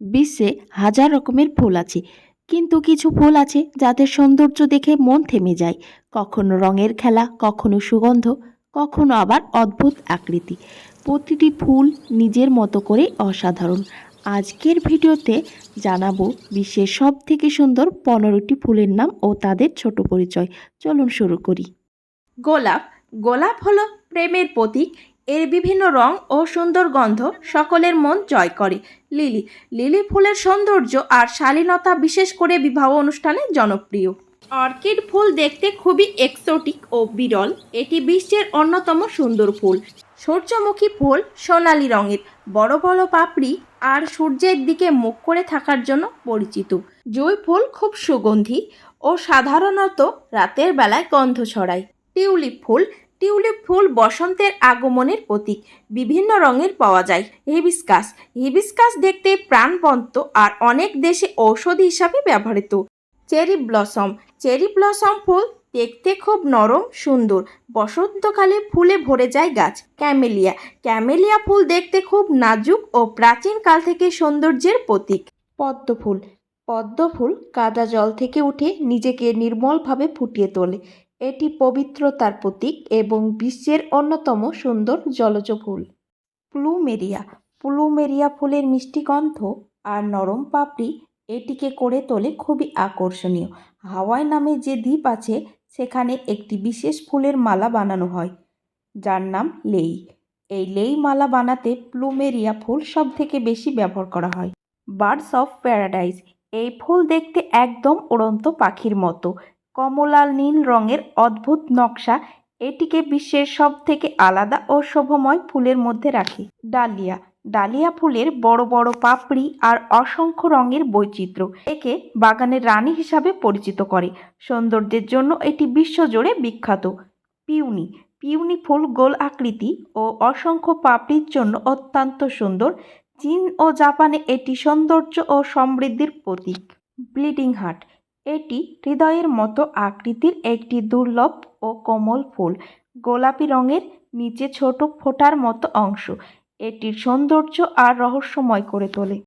বিশ্বে হাজার রকমের ফুল আছে। কিন্তু কিছু ফুল আছে যাদের সৌন্দর্য দেখে মন থেমে যায়। কখনো রঙের খেলা, কখনো সুগন্ধ, কখনো আবার অদ্ভুত আকৃতি। প্রতিটি ফুল নিজের মতো করে অসাধারণ। আজকের ভিডিওতে জানাব বিশ্বের সব থেকে সুন্দর পনেরোটি ফুলের নাম ও তাদের ছোট পরিচয়। চলুন শুরু করি। গোলাপ। গোলাপ হলো প্রেমের প্রতীক। এর বিভিন্ন রং ও সুন্দর গন্ধ সকলের মন জয় করে। লিলি লিলি ফুলের সৌন্দর্য আর শালীনতা বিশেষ করে বিবাহ অনুষ্ঠানে জনপ্রিয়। অর্কিড ফুল দেখতে খুবই এক্সোটিক ও বিরল। এটি বিশ্বের অন্যতম সুন্দর ফুল। সূর্যমুখী ফুল সোনালী রঙের, বড় বড় পাপড়ি আর সূর্যের দিকে মুখ করে থাকার জন্য পরিচিত। জুঁই ফুল খুব সুগন্ধি ও সাধারণত রাতের বেলায় গন্ধ ছড়ায়। টিউলিপ ফুল টিউলিপ ফুল বসন্তের আগমনের প্রতীক। বিভিন্ন রঙের পাওয়া যায় হিবিস্কাস। হিবিস্কাস দেখতে প্রাণবন্ত আর অনেক দেশে ঔষধ হিসাবে ব্যবহৃত। Cherry blossom. চেরি ব্লসম ফুল দেখতে খুব নরম, সুন্দর। বসন্তকালে ফুলে ভরে যায় গাছ। ক্যামেলিয়া। ক্যামেলিয়া ফুল দেখতে খুব নাজুক ও প্রাচীনকাল থেকে সৌন্দর্যের প্রতীক। পদ্ম ফুল। পদ্ম ফুল কাদা জল থেকে উঠে নিজেকে নির্মলভাবে ফুটিয়ে তোলে। এটি পবিত্রতার প্রতীক এবং বিশ্বের অন্যতম সুন্দর জলজ ফুল। প্লুমেরিয়া। প্লুমেরিয়া ফুলের মিষ্টি গন্ধ আর নরম পাপড়ি এটিকে করে তোলে খুবই আকর্ষণীয়। হাওয়াই নামে যে দ্বীপ আছে, সেখানে একটি বিশেষ ফুলের মালা বানানো হয়, যার নাম লেই। এই লেই মালা বানাতে প্লুমেরিয়া ফুল সব থেকে বেশি ব্যবহার করা হয়। Birds of paradise. এই ফুল দেখতে একদম উড়ন্ত পাখির মতো। কমলা নীল রঙের অদ্ভুত নকশা এটিকে বিশ্বের সব থেকে আলাদা ও শোভময় ফুলের মধ্যে রাখে। ডালিয়া। ডালিয়া ফুলের বড় বড় পাপড়ি আর অসংখ্য রঙের বৈচিত্র্য একে বাগানের রানী হিসাবে পরিচিত করে। সৌন্দর্যের জন্য এটি বিশ্বজুড়ে বিখ্যাত। পিউনি। পিউনি ফুল গোল আকৃতি ও অসংখ্য পাপড়ির জন্য অত্যন্ত সুন্দর। চীন ও জাপানে এটি সৌন্দর্য ও সমৃদ্ধির প্রতীক। Bleeding heart. এটি হৃদয়ের মতো আকৃতির একটি দুর্লভ ও কোমল ফুল। গোলাপি রঙের নিচে ছোট ফোঁটার মতো অংশ। এটির সৌন্দর্য আর রহস্যময় করে তোলে।